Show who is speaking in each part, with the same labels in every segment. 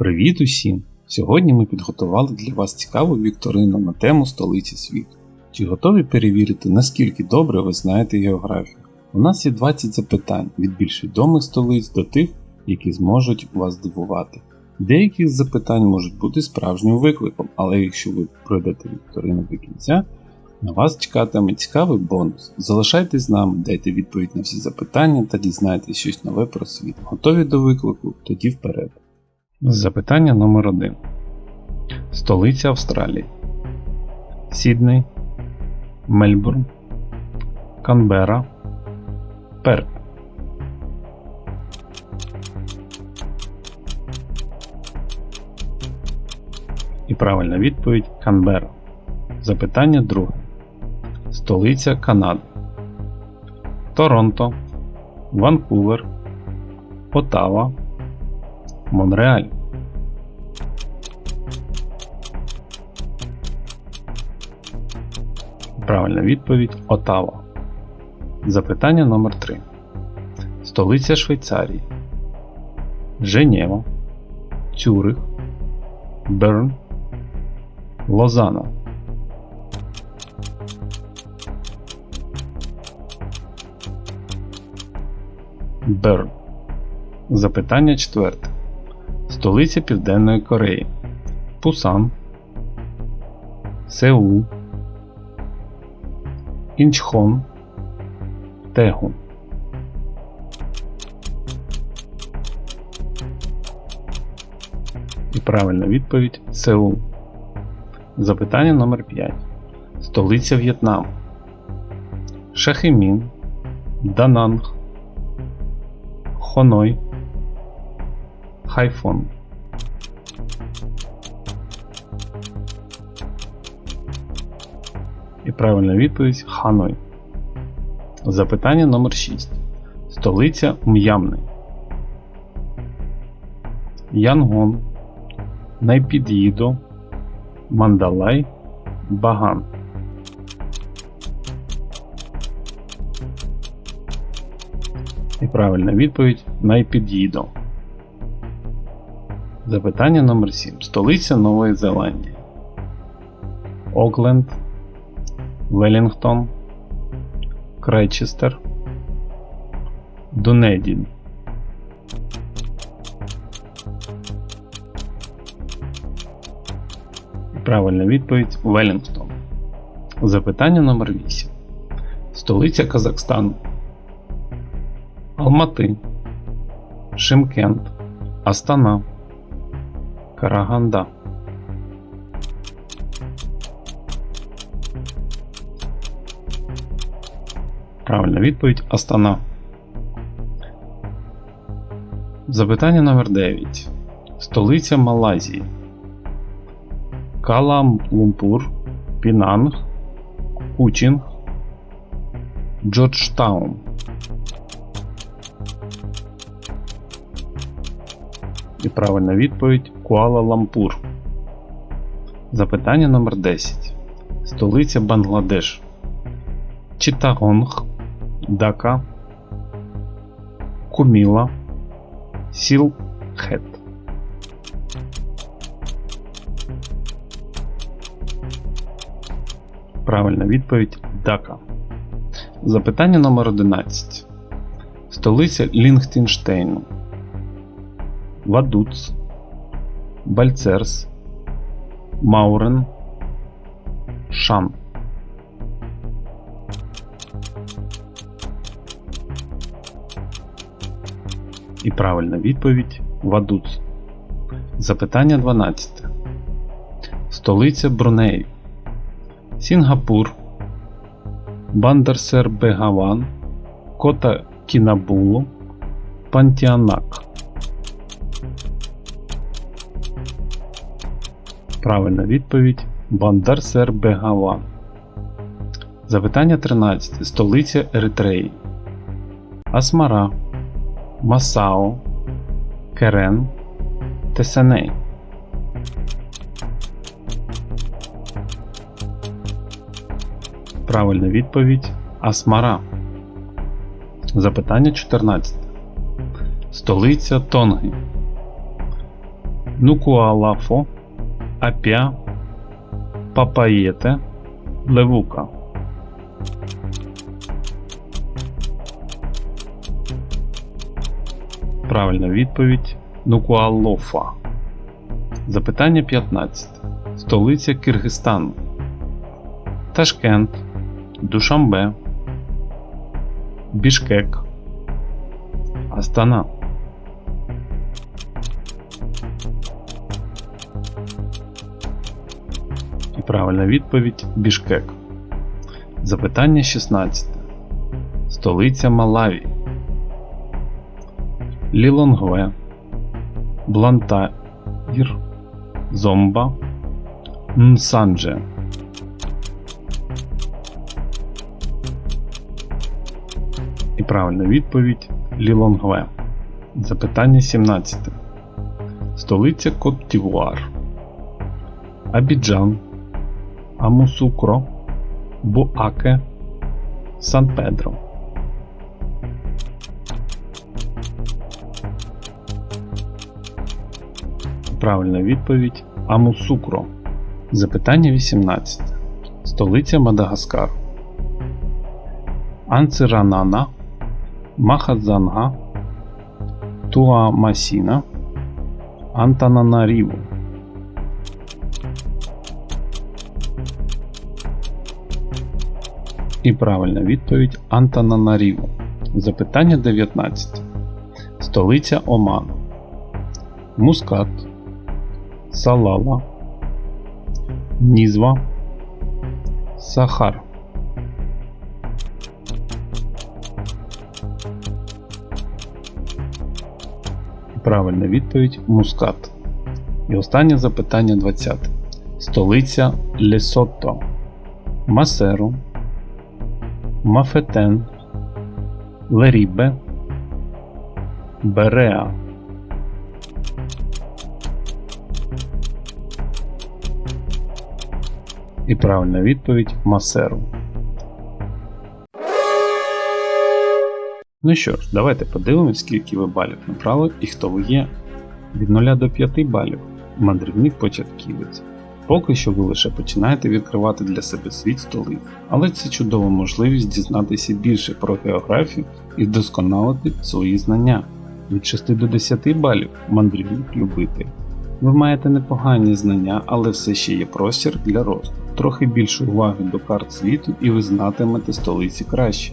Speaker 1: Привіт усім! Сьогодні ми підготували для вас цікаву вікторину на тему столиці світу. Чи готові перевірити, наскільки добре ви знаєте географію? У нас є 20 запитань від більш відомих столиць до тих, які зможуть вас здивувати. Деякі з запитань можуть бути справжнім викликом, але якщо ви пройдете вікторину до кінця, на вас чекатиме цікавий бонус. Залишайтесь з нами, дайте відповідь на всі запитання та дізнайтесь щось нове про світ. Готові до виклику? Тоді вперед. Запитання номер 1 Столиця Австралії. Сідней, Мельбурн, Канбера, Перт. І правильна відповідь Канбера. Запитання друге. Столиця Канади. Торонто, Ванкувер, Отава, Монреаль. Правильна відповідь Отава. Запитання номер 3 Столиця Швейцарії. Женєва, Цюрих, Берн, Лозана. Берн. Запитання четверте. Столиця Південної Кореї. Пусан. Сеул. Інчхон. Тегу. І правильна відповідь Сеул. Запитання номер 5 Столиця В'єтнаму. Шахемін. Дананг. Хоной. Хайфон. І правильна відповідь Ханой. Запитання номер 6 Столиця М'ямний. Янгон. Найпід'їдо. Мандалай. Баган. І правильна відповідь Найпід'їдо. Запитання номер 7 Столиця Нової Зеландії. Окленд. Велінгтон. Кречестер. Дунедін. Правильна відповідь Велінгтон. Запитання номер 8 Столиця Казахстану. Алмати. Шимкент. Астана. Караганда. Правильна відповідь Астана. Запитання номер 9 Столиця Малайзії. Каламлумпур, Пінанг, Кучинг, Джорджтаун. І правильна відповідь Куала-Лампур. Запитання номер 10 Столиця Бангладеш. Читагонг, Дака, Куміла, Сілхет. Правильна відповідь Дака. Запитання номер 11 Столиця Лінгтінштейну. Вадуц, Бальцерс, Маурен, Шан. І правильна відповідь Вадуц. Запитання 12. Столиця Брунеї. Сінгапур, Бандерсер-Бегаван, Кота Кінабулу, Пантіанак. Правильна відповідь Бандарсер-Бегаван. Запитання 13. Столиця Еритреї. Асмара, Масао, Керен, Тесеней. Правильна відповідь Асмара. Запитання 14. Столиця Тонги. Нукуалафо, Апя, Папаєте, Левука. Правильна відповідь Нукуалофа. Запитання 15. Столиця Киргизстану. Ташкент, Душамбе, Бішкек, Астана. І правильна відповідь Бішкек. Запитання 16. Столиця Малаві. Лілонгве, Блантаїр, Зомба, Нсандже. І правильна відповідь Лілонгве. Запитання 17. Столиця Кот-Дівуар. Абіджан, Амусукро, Буаке, Сан-Педро. Правильна відповідь Амусукро. Запитання 18. Столиця Мадагаскару. Анциранана, Махадзанга, Туамасіна, Антананаріву. І правильна відповідь Антананаріву. Запитання 19. Столиця Оману. Мускат, Салала, Нізва, Сахар. Правильна відповідь Мускат. І останнє запитання 20. Столиця Лесото. Масеру, Мафетен, Лерібе, Береа. І правильна відповідь Масеру. Ну що ж, давайте подивимось, скільки ви балів набрали і хто ви є. Від 0 до 5 балів мандрівник початківець. Поки що ви лише починаєте відкривати для себе світ столиць, але це чудова можливість дізнатися більше про географію і вдосконалити свої знання. Від 6 до 10 балів мандрівник любитель. Ви маєте непогані знання, але все ще є простір для росту. Трохи більше уваги до карт світу і ви знатимете столиці краще.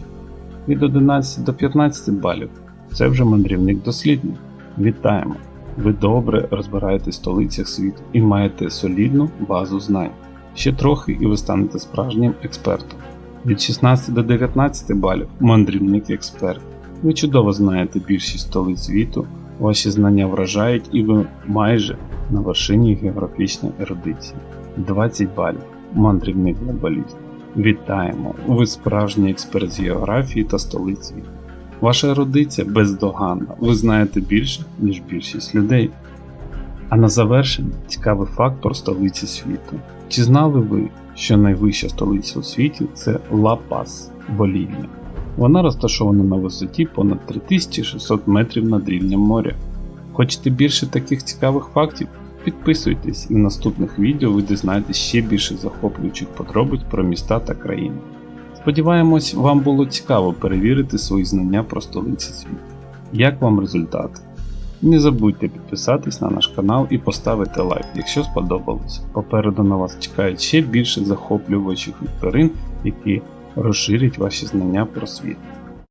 Speaker 1: Від 11 до 15 балів це вже мандрівник дослідник. Вітаємо! Ви добре розбираєтесь в столицях світу і маєте солідну базу знань. Ще трохи і ви станете справжнім експертом. Від 16 до 19 балів мандрівник експерт. Ви чудово знаєте більшість столиць світу, ваші знання вражають і ви майже на вершині географічної ерудиції. 20 балів. Мандрівник глобаліст. Вітаємо! Ви справжній експерт з географії та столиць світу. Ваша ерудиція бездоганна, ви знаєте більше, ніж більшість людей. А на завершення цікавий факт про столиці світу. Чи знали ви, що найвища столиця у світі це Ла-Пас, Болівія? Вона розташована на висоті понад 3600 метрів над рівнем моря. Хочете більше таких цікавих фактів? Підписуйтесь і в наступних відео ви дізнаєтесь ще більше захоплюючих подробиць про міста та країни. Сподіваємось, вам було цікаво перевірити свої знання про столиці світу. Як вам результат? Не забудьте підписатись на наш канал і поставити лайк, якщо сподобалось. Попереду на вас чекають ще більше захоплюючих вікторин, які розширять ваші знання про світ.